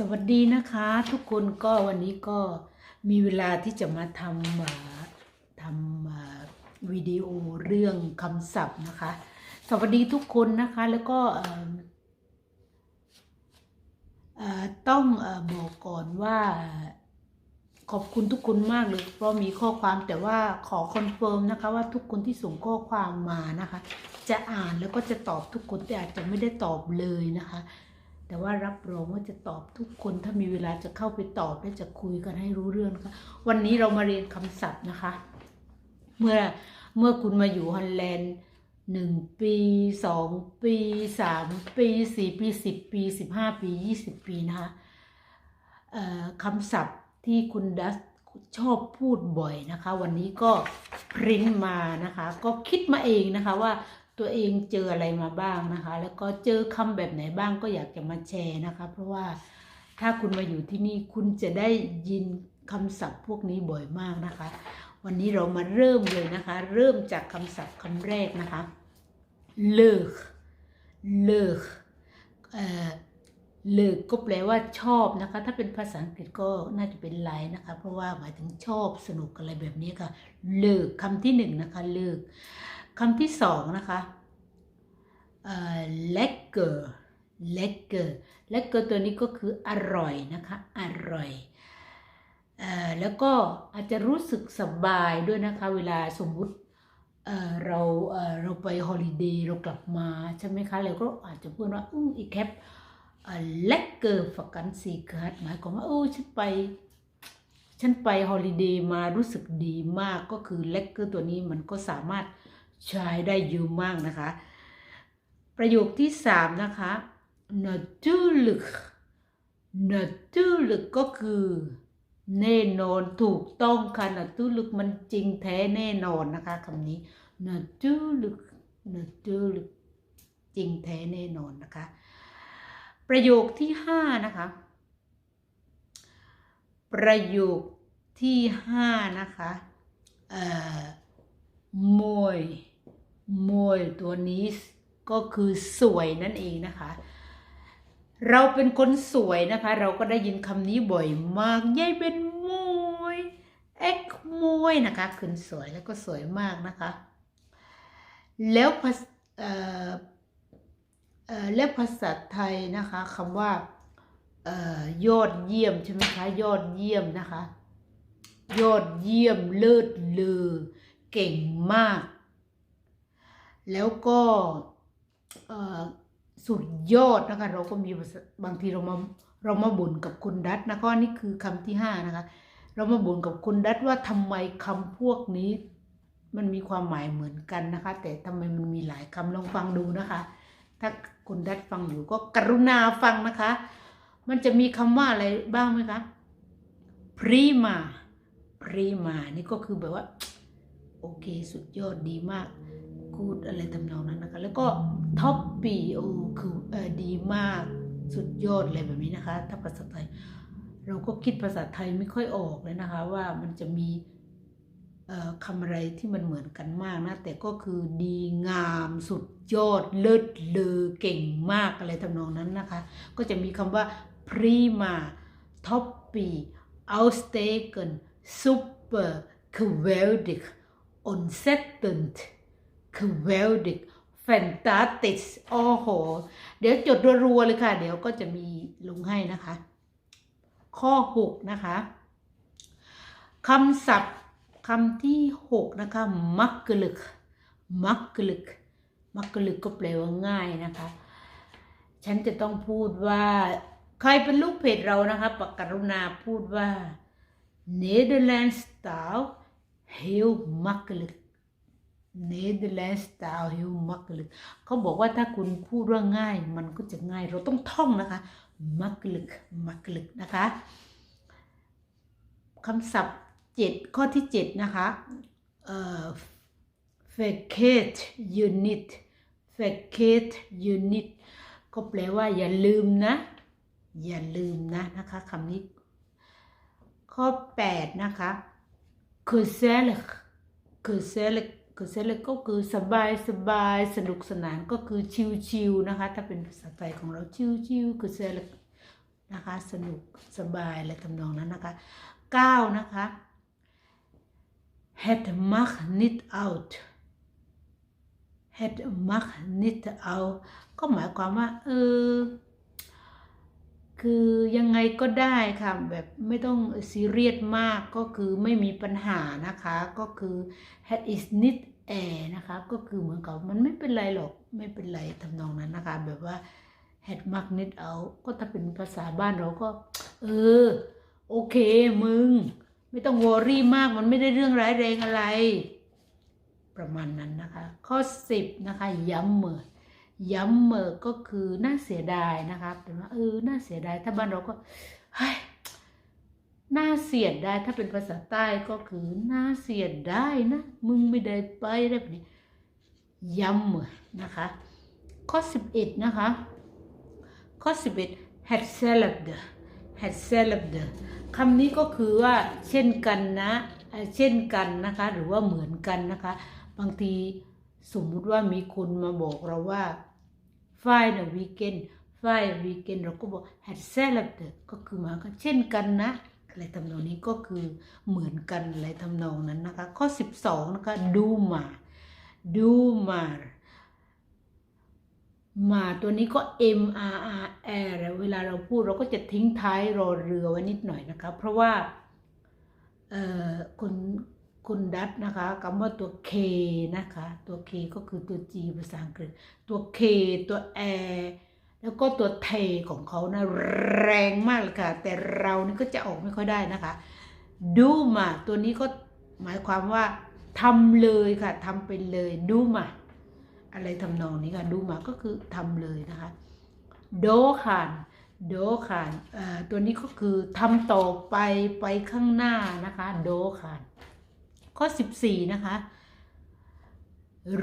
สวัสดีนะคะทุกคนก็วันนี้ก็มีเวลาที่จะมาทำอ่าทำวิดีโอเรื่องคำศัพท์นะคะ สวัสดีทุกคนนะคะแล้วก็ต้องอบอกก่อนว่าขอบคุณทุกคนมากเลยเพราะมีข้อความแต่ว่าขอคอนเฟิร์มนะคะว่าทุกคนที่ส่งข้อความมานะคะ จะอ่านแล้วก็จะตอบทุกคนแต่อาจจะไม่ได้ตอบเลยนะคะ แต่ว่ารับรองว่าจะตอบทุกคนถ้ามีเวลาจะเข้าไปตอบและจะคุยกันให้รู้เรื่องนะคะวันนี้เรามาเรียนคำศัพท์นะคะ เมื่อเมื่อคุณมาอยู่ฮอลแลนด์หนึ่งปีสองปีสามปีสี่ปีสิบปีสิบห้าปียี่สิบปีนะคะคำศัพท์ที่คุณดัสชอบพูดบ่อยนะคะ วันนี้ก็พริ้นมานะคะ ก็คิดมาเองนะคะว่า ตัวเองเจออะไรมาบ้างนะคะ แล้วก็เจอคำแบบไหนบ้างก็อยากจะมาแชร์นะคะ เพราะว่าถ้าคุณมาอยู่ที่นี่คุณจะได้ยินคำศัพท์พวกนี้บ่อยมากนะคะ วันนี้เรามาเริ่มเลยนะคะ เริ่มจากคำศัพท์คำแรกนะคะเลิกเลิกเอ่อเลิกก็แปลว่าชอบนะคะ ถ้าเป็นภาษาอังกฤษก็น่าจะเป็นไลน์นะคะ เพราะว่าหมายถึงชอบสนุกอะไรแบบนี้ค่ะ เลิกคำที่หนึ่งนะคะ เลิก คำที่สองนะคะเอ่อ lekker lekker lekker ตัวนี้ก็คืออร่อยนะคะ อร่อยเอ่อแล้วก็อาจจะรู้สึกสบายด้วยนะคะ เวลาสมมุติเอ่อเราเอ่อเราไปฮอลิเดย์เรากลับมาใช่ไหมคะเราก็อาจจะพูดว่าอืมอีแคปเอ่อ lekker vakantie gehad หมายความว่าโอ้ฉันไป ฉันไปฮอลิเดย์มารู้สึกดีมากก็คือ lekker ตัวนี้มันก็สามารถ ใช้ได้เยอะมากนะคะ ประโยคที่สามนะคะ natuurlijk natuurlijk ก็คือแน่นอนถูกต้องค่ะ natuurlijk มันจริงแท้แน่นอนนะคะคำนี้ natuurlijk natuurlijk จริงแท้แน่นอนนะคะ ประโยคที่ห้านะคะ ประโยคที่ห้านะคะเอ่อมวย มวยตัวนี้ก็คือสวยนั่นเองนะคะ เราเป็นคนสวยนะคะ เราก็ได้ยินคำนี้บ่อยมากยายเป็นมวยเอ็กมวยนะคะคือสวยแล้วก็สวยมากนะคะ แล้วภาษเอ่อเอ่อและภาษาไทยนะคะคำว่าออยอดเยี่ยมใช่ไหมคะยอดเยี่ยมนะคะ ยอดเยี่ยมเลิศเลอเก่งมาก แล้วก็สุดยอดนะคะเราก็มีบางทีเรามาเรามาบ่นกับคุณดัตนะคะนี่คือคำที่ห้านะคะ เรามาบ่นกับคุณดัตว่าทำไมคำพวกนี้มันมีความหมายเหมือนกันนะคะ แต่ทำไมมันมีหลายคำลองฟังดูนะคะ ถ้าคุณดัตฟังอยู่ก็กรุณาฟังนะคะ มันจะมีคำว่าอะไรบ้างไหมคะ prima prima นี่ก็คือแบบว่า โอเค สุดยอดดีมาก กูดอะไรทำนองนั้นนะคะ แล้วก็ท็อปปีโอคือเออดีมากสุดยอดอะไรแบบนี้นะคะ ถ้าภาษาไทย เราก็คิดภาษาไทยไม่ค่อยออกเลยนะคะ ว่ามันจะมีเอ่อคำอะไรที่มันเหมือนกันมากนะ แต่ก็คือดีงามสุดยอดเลิศเลอเก่งมากอะไรทำนองนั้นนะคะ ก็จะมีคำว่า prima toppy outsteken super geweldig ontzettend geweldig fantastisch โอ้โห เดี๋ยวจดรัวๆเลยค่ะ เดี๋ยวก็จะมีลงให้นะคะ ข้อ 6 นะคะคำศัพท์คำที่ 6 นะคะ มักกลึก มักกลึก มักกลึกก็แปลว่าง่ายนะคะ ฉันจะต้องพูดว่า ใครเป็นลูกเพจเรานะคะปกรุณาพูดว่า Nederlands taal heel makkelijk Nederlands taal heel m u g l i k เขาบอกว่าถ้าคุณพูดว่าง่าย มันก็จะง่าย เราต้องท่องนะคะ makkelijk makkelijk นะคะคำศัพท์เจ็ดข้อที่เจ็ดนะคะเอ่อ verkeerd unit verkeerd unit ก็แปลว่าอย่าลืมนะ อย่าลืมนะนะคะคำนี้ ข้อ 8 นะคะ gezellig gezellig gezellig ก็คือสบายสบายสนุกสนานก็คือชิวๆนะคะ ถ้าเป็นภาษาไทยของเราชิวๆ gezellig นะคะสนุกสบายอะไรทำนองนั้นนะคะเก้านะคะ het mag niet out het mag niet out ก็หมายความว่าเออ คือยังไงก็ได้ค่ะแบบไม่ต้องซีเรียสมากก็คือไม่มีปัญหานะคะก็คือ had is need air นะคะก็คือเหมือนกับมันไม่เป็นไรหรอกไม่เป็นไรทำนองนั้นนะคะ แบบว่า had mark need out ก็ถ้าเป็นภาษาบ้านเราก็ เออ โอเคมึง ไม่ต้องวอรี่มากมันไม่ได้เรื่องร้ายแรงอะไร ประมาณนั้นนะคะ ข้อ 10 นะคะ ย้ำเหมื่อ ย้ำเมื่อก็คือน่าเสียดายนะคะเป็นว่าเออน่าเสียดายถ้าบ้านเราก็เฮ้ยน่าเสียดายถ้าเป็นภาษาใต้ก็คือน่าเสียดายนะมึงไม่ได้ไปได้แบบนี้ย้ำเมื่อนะคะ ข้อ 11 นะคะ ข้อ 11 had celebd had celebd คำนี้ก็คือว่าเช่นกันนะ เช่นกันนะคะ หรือว่าเหมือนกันนะคะ บางที สมมุติว่ามีคนมาบอกเราว่า Find a weekend Find a weekend เราก็บอก had celebd ก็คือหมาก็เช่นกันนะอะไรทำนองนี้ก็คือเหมือนกันอะไรทำนองนั้นนะคะ ข้อ 12 นะคะ do มา do มามาตัวนี้ก็ M R R R เวลาเราพูดเราก็จะทิ้งท้ายรอเรือไว้นิดหน่อยนะคะ เพราะว่าคน คนดัตนะคะคำว่าตัว K นะคะ ตัว K ก็คือตัว G ภาษาอังกฤษ ตัว K ตัว R แล้วก็ตัวเทของเขานะแรงมากเลยค่ะ แต่เรานี่ก็จะออกไม่ค่อยได้นะคะ ดูมา ตัวนี้ก็หมายความว่าทำเลยค่ะทำไปเลยดูมา อะไรทำนองนี้ค่ะดูมาก็คือทำเลยนะคะโดคานโดคานตัวนี้ก็คือทำต่อไปไปข้างหน้านะคะ โดคาน ข้อ 14 นะคะ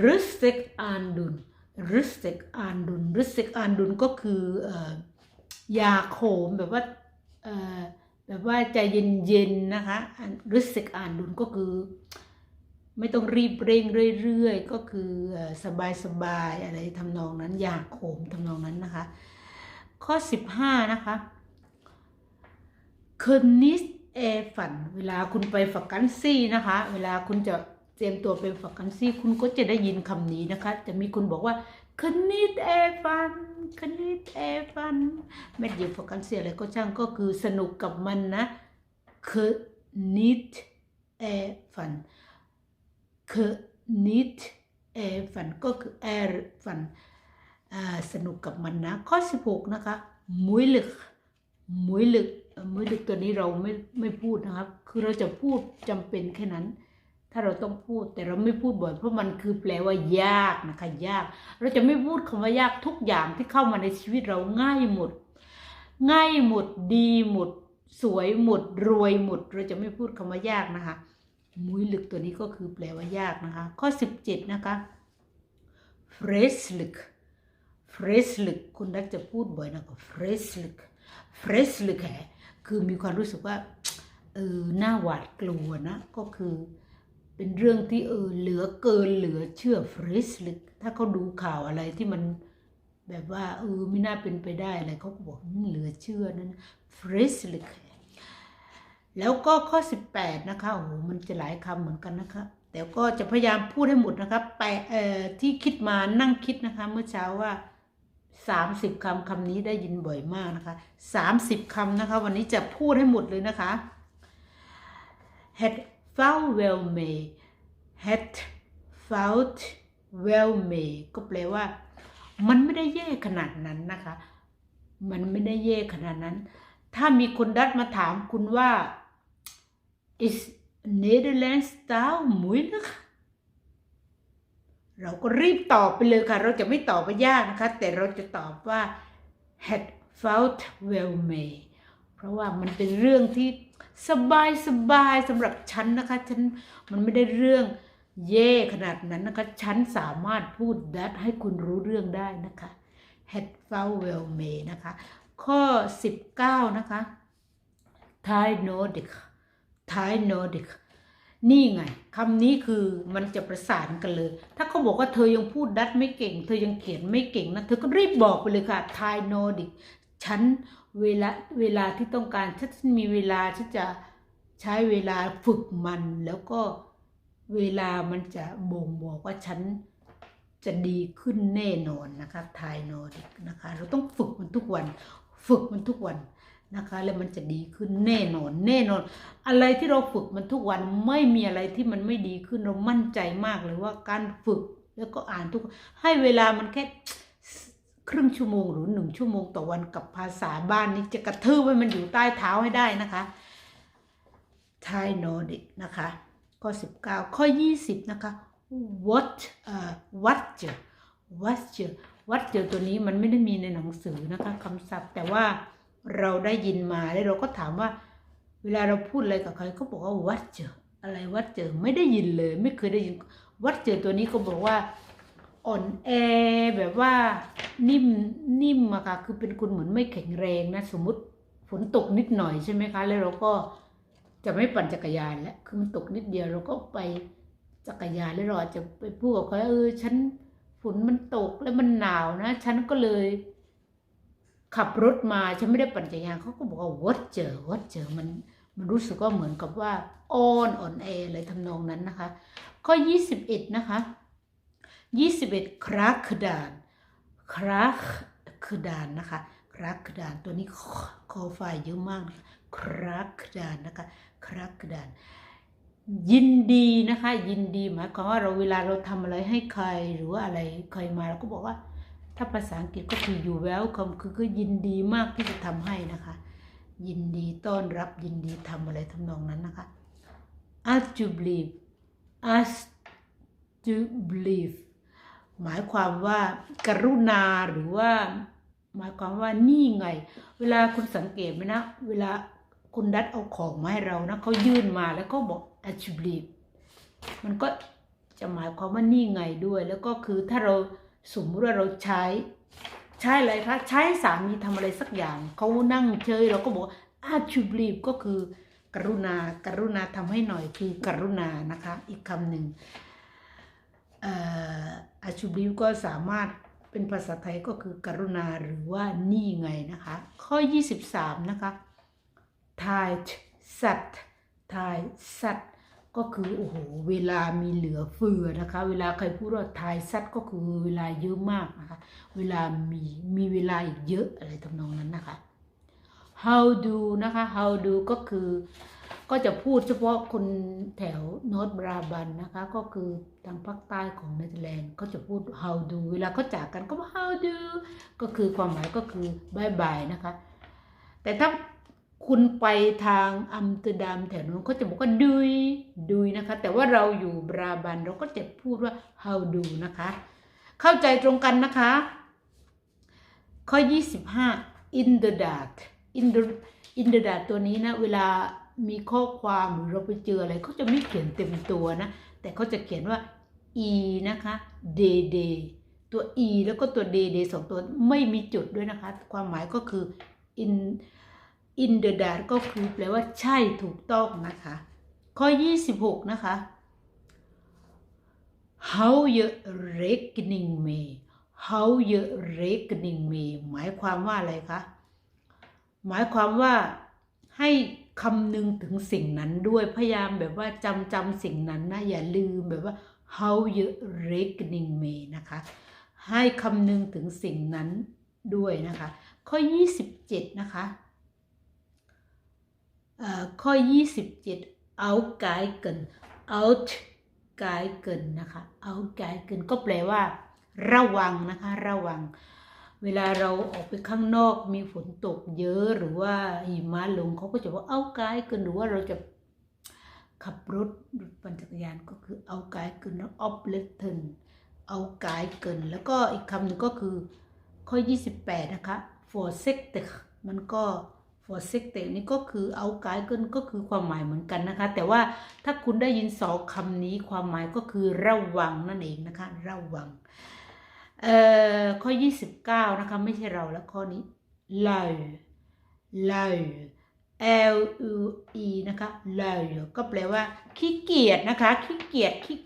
rustic อันดุน rustic อันดุน rustic อันดุนก็คืออยาโขมแบบว่าแบบว่าใจเย็นๆนะคะ rustic อันดุนก็คือ ไม่ต้องรีบเร่งเรื่อยๆ ก็คือสบายๆ อะไรทำนองนั้นอยาโขมทำนองนั้นนะคะ ข้อ 15 นะคะคนนิส เอฝัน เวลาคุณไปฝักกันซี่นะคะ เวลาคุณจะเตรียมตัวไปฝักกันซี่ คุณก็จะได้ยินคำนี้นะคะ จะมีคนบอกว่าคืนนิสเอฟันคืนนิสเอฟันไม่ได้ยินฝักกันซี่อะไรก็ช่างก็คือสนุกกับมันนะคืนนิสเอฟันคือนิดเอฝันก็คือแอร์ฝันสนุกกับมันนะ ข้อ 16 นะคะมุยลึกมุยลึก มุยลึกตัวนี้เราไม่ไม่พูดนะครับ คือเราจะพูดจำเป็นแค่นั้น ถ้าเราต้องพูดแต่เราไม่พูดบ่อย เพราะมันคือแปลว่ายากนะคะยาก เราจะไม่พูดคำว่ายากทุกอย่างที่เข้ามาในชีวิตเราง่ายหมด ง่ายหมดดีหมด สวยหมด รวยหมด เราจะไม่พูดคำว่ายากนะคะมุ้ยลึกตัวนี้ก็คือแปลว่ายากนะคะ ข้อ 17 นะคะ f r e s l i k f r e s l i k คุณดักจะพูดบ่อยนะคะ f r e s l i k f r e s l i k แห คือมีความรู้สึกว่าเออหน้าหวาดกลัวนะ ก็คือเป็นเรื่องที่เออเหลือเกินเหลือเชื่อ f r e s l i k ถ้าเขาดูข่าวอะไรที่มันแบบว่าเออไม่น่าเป็นไปได้อะไรเขาก็บอกเหลือเชื่อนั้น f r e s l i k แล้วก็ข้อ 18 นะคะโอ้โหมันจะหลายคำเหมือนกันนะคะ แต่ก็จะพยายามพูดให้หมดนะคะไปเออที่คิดมานั่งคิดนะคะ เมื่อเช้าว่า 30คำคำนี้ได้ยินบ่อยมากนะคะ 30คำนะคะ วันนี้จะพูดให้หมดเลยนะคะ had found well may had found well may ก็แปลว่า มันไม่ได้แย่ขนาดนั้นนะคะ มันไม่ได้แย่ขนาดนั้น ถ้ามีคนดัดมาถามคุณว่า is Netherlands style moeilijk เราก็รีบตอบไปเลยค่ะ เราจะไม่ตอบไปยากนะคะ แต่เราจะตอบว่า had found well may เพราะว่ามันเป็นเรื่องที่สบายสบายสำหรับฉันนะคะ ฉันมันไม่ได้เรื่องแย่ขนาดนั้นนะคะ ฉันสามารถพูดดัดให้คุณรู้เรื่องได้นะคะ had found well may นะคะ ข้อ 19 นะคะ Thai Nordic Thai Nordic นี่ไงคำนี้คือมันจะประสานกันเลย ถ้าเขาบอกว่าเธอยังพูดดัตไม่เก่ง เธอยังเขียนไม่เก่งนะ เธอก็รีบบอกไปเลยค่ะ Thai Nordic ฉันเวลาเวลาที่ต้องการฉันมีเวลาฉันจะใช้เวลาฝึกมัน แล้วก็เวลามันจะบ่งบอกว่าฉันจะดีขึ้นแน่นอนนะคะทายนดิกนะคะ เราต้องฝึกมันทุกวัน ฝึกมันทุกวัน นะคะ แล้วมันจะดีขึ้นแน่นอน แน่นอน อะไรที่เราฝึกมันทุกวันไม่มีอะไรที่มันไม่ดีขึ้นเรามั่นใจมากเลยว่าการฝึกแล้วก็อ่านทุกให้เวลามันแค่ครึ่งชั่วโมงหรือหนึ่งชั่วโมงต่อวันกับภาษาบ้านนี้จะกระทืบให้มันอยู่ใต้เท้าให้ได้นะคะไทยนอร์ดิกนะคะข้อ 19 ข้อ 20 นะคะ what เอ่อ what what what เจอตัวนี้มันไม่ได้มีในหนังสือนะคะคำศัพท์แต่ว่า เราได้ยินมาแล้วเราก็ถามว่า เวลาเราพูดอะไรกับใครเขาบอกว่า what เจออะไร what เจอไม่ได้ยินเลย ไม่เคยได้ยิน what เจอตัวนี้เขาบอกว่าอ่อนแอแบบว่านิ่มนิ่มอะค่ะคือเป็นคนเหมือนไม่แข็งแรงนะ สมมติฝนตกนิดหน่อยใช่ไหมคะ แล้วเราก็จะไม่ปั่นจักรยานแล้วคือมันตกนิดเดียวเราก็ไปจักรยานแล้วเราจจะไปพูดกับเขาเออฉันฝนมันตกแล้วมันหนาวนะ ฉันก็เลย ขับรถมาฉันไม่ได้ปั่นจักรยานเขาก็บอกว่าวัดเจอวัดเจอมันมันรู้สึกว่าเหมือนกับว่าอ่อนอ่อนแออะไรทำนองนั้นนะคะข้อ 21 นะคะ 21 ครักดานครักคดานนะคะครักดานตัวนี้คอไฟเยอะมากนะคะครักดานนะคะครักดาน ยินดีนะคะ ยินดีหมายความว่าเราเวลาเราทำอะไรให้ใครหรือว่าอะไรใครมาเราก็บอกว่า ถ้าภาษาอังกฤษก็คือ you welcome คือก็ยินดีมากที่จะทำให้นะคะ ยินดีต้อนรับยินดีทำอะไรทำนองนั้นนะคะ as to believe as to believe หมายความว่ากรุณาหรือว่า หมายความว่านี่ไง เวลาคุณสังเกตไหมนะ เวลาคุณดัดเอาของมาให้เรานะเขายื่นมาแล้วก็บอก as to believe มันก็จะหมายความว่านี่ไงด้วย แล้วก็คือถ้าเรา สมมติว่าเราใช้ ใช้อะไรคะใช้สามีทำอะไรสักอย่างเขานั่งเฉยเราก็บอก as to believe ก็คือกรุณาการุณาทำให้หน่อยคือกรุณานะคะ อีกคำหนึ่งอาชูบิวก็สามารถเป็นภาษาไทยก็คือกรุณาหรือว่านี่ไงนะคะ ข้อ 23 นะคะทายสัตทายสัต ก็คือโอ้โหเวลามีเหลือเฟือนะคะ เวลาใครพูดว่าทายสัตก็คือเวลาเยอะมากนะคะ เวลามีมีเวลาอีกเยอะอะไรทำนองนั้นนะคะ how do นะคะ how do ก็คือก็จะพูดเฉพาะคนแถวนอร์บราบันนะคะ ก็คือทางภาคใต้ของเนเธอร์แลนด์เขาจะพูด how do เวลาเขาจากกันก็ว่า how do ก็คือความหมายก็คือบายบายนะคะ แต่ถ้า คุณไปทางอัมสเตอร์ดัมแถวนู้นเขาจะบอกว่าดุยดุยนะคะ แต่ว่าเราอยู่บราบันเราก็จะพูดว่า how do นะคะ เข้าใจตรงกันนะคะ ข้อ 25 in the dark in the in the dark ตัวนี้นะ เวลามีข้อความหรือเราไปเจออะไรเขาจะไม่เขียนเต็มตัวนะ แต่เขาจะเขียนว่า e นะคะ day day ตัว e แล้วก็ตัว day day สองตัวไม่มีจุดด้วยนะคะ ความหมายก็คือ in in the dark ก็คือแปลว่าใช่ถูกต้องนะคะ ข้อ 26 นะคะ how you reckoning me how you reckoning me หมายความว่าอะไรคะ หมายความว่าให้คำนึงถึงสิ่งนั้นด้วยพยายามแบบว่าจำจำสิ่งนั้นนะ อย่าลืมแบบว่า how you reckoning me นะคะ ให้คำนึงถึงสิ่งนั้นด้วยนะคะ ข้อ 27 นะคะเอ่อ ข้อ 27 out g u i d e n out g u i d e n นะคะ out g u i d e n ก็แปลว่า ระวังนะคะ ระวัง เวลาเราออกไปข้างนอกมีฝนตกเยอะหรือว่าหิมะลงเขาก็จะว่าเอาไกด์กันหรือว่าเราจะขับรถปั่นจักรยานก็คือเอาไกด์กันแล้วออฟเลตเทนเอาไกด์กันแล้วก็อีกคำหนึ่งก็คือข้อ 28 นะคะ for s e c t มันก็ for s e c t นี่ก็คือเอาไกด์กันก็คือความหมายเหมือนกันนะคะ แต่ว่าถ้าคุณได้ยินสองคำนี้ความหมายก็คือระวังนั่นเองนะคะ ระวัง เอ่อ ข้อ 29 นะคะ ไม่ใช่เราแล้วข้อนี้ low low L U E นะคะ low ก็แปลว่า ขี้เกียจนะคะ ขี้เกียจขี้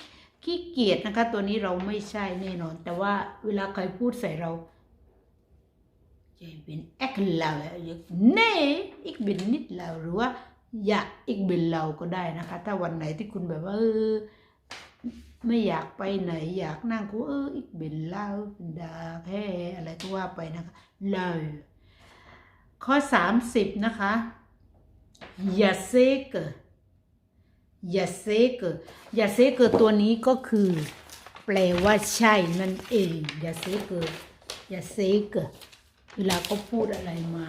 ขี้เกียจนะคะ ตัวนี้เราไม่ใช่แน่นอน แต่ว่าเวลาใครพูดใส่เรา Jij bent echt lauw. Hè? Nee, ik ben niet lauw, Roa. Ja, ik ben lauw ก็ได้นะคะ ถ้าวันไหนที่คุณแบบว่าไม่อยากไปไหน อยากนั่งก็เอออีกเป็นเล่าเดาแค่อะไรก็ว่าไปนะคะเลยข้อสามสิบนะคะอย่าเซเกอย่าเซเกอย่าเซเกตัวนี้ก็คือ แปลว่าใช่นั่นเองอย่าเซเกอย่าเซเก วลาเขาพูดอะไรมา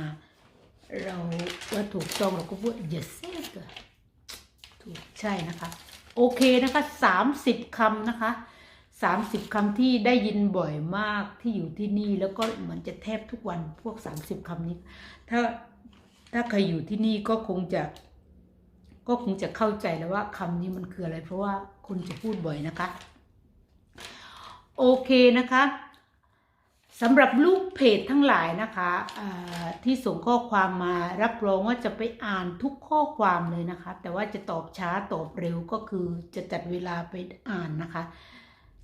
เราว่าถูกต้องเราก็พูด ja zeker ถูกใช่นะคะ โอเคนะคะสามสิบคำนะคะสามสิบคำที่ได้ยินบ่อยมากที่อยู่ที่นี่แล้วก็เหมือนจะแทบทุกวันพวกสามสิบคำนี้ ถ้าถ้าใครอยู่ที่นี่ก็คงจะ ก็คงจะเข้าใจแล้วว่าคำนี้มันคืออะไร เพราะว่าคุณจะพูดบ่อยนะคะ โอเคนะคะ สำหรับลูกเพจทั้งหลายนะคะที่ส่งข้อความมารับรองว่าจะไปอ่านทุกข้อความเลยนะคะ แต่ว่าจะตอบช้าตอบเร็วก็คือจะจัดเวลาไปอ่านนะคะ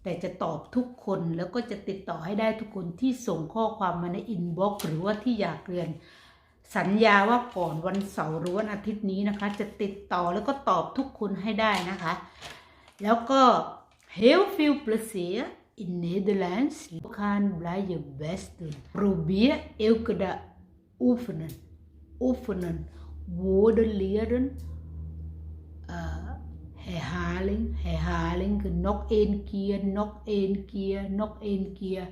แต่จะตอบทุกคนแล้วก็จะติดต่อให้ได้ทุกคนที่ส่งข้อความมาในอินบ็อกซ์หรือว่าที่อยากเรียน สัญญาว่าก่อนวันเสาร์หรือวันอาทิตย์นี้นะคะ จะติดต่อแล้วก็ตอบทุกคนให้ได้นะคะ แล้วก็ heel veel plezier in Nederlands. Gaan blij je best doen. Probeer elke dag oefenen. Oefenen. Woorden leren. Uh, herhaling, herhaling. Nog één keer, nog één keer, nog één keer.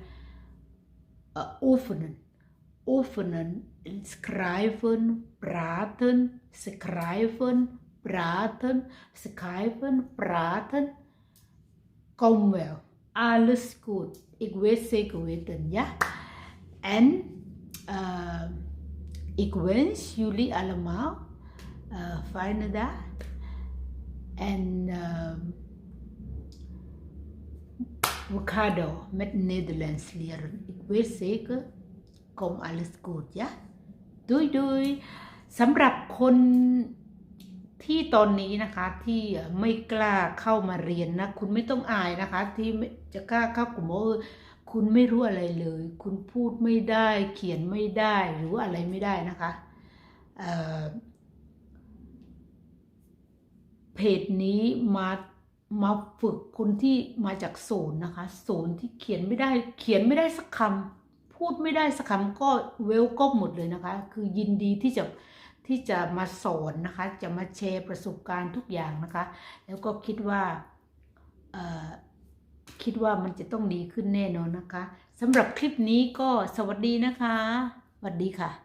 Uh, oefenen. Oefenen. Schrijven, praten, schrijven, praten, schrijven, praten. Kom wel. Alles goed. Ik weet zeker weten, ja. En uh, ik wens jullie allemaal uh, fijne dag. En uh, we gaan door met Nederlands leren. Ik weet zeker, kom alles goed, ja. Doei doei. สำหรับคนที่ตอนนี้นะคะที่ไม่กล้าเข้ามาเรียนนะ คุณไม่ต้องอายนะคะที่ จะกล้าเข้ากลุ่มว่าคุณไม่รู้อะไรเลย คุณพูดไม่ได้ เขียนไม่ได้หรือว่าอะไรไม่ได้นะคะเเพจนี้มามาฝึกคนที่มาจากศูนย์นะคะศูนย์ที่เขียนไม่ได้ เขียนไม่ได้สักคำพูดไม่ได้สักคำก็เวลก็หมดเลยนะคะ คือยินดีที่จะที่จะมาสอนนะคะ จะมาแชร์ประสบการณ์ทุกอย่างนะคะ แล้วก็คิดว่า คิดว่ามันจะต้องดีขึ้นแน่นอนนะคะสำหรับคลิปนี้ก็สวัสดีนะคะสวัสดีค่ะ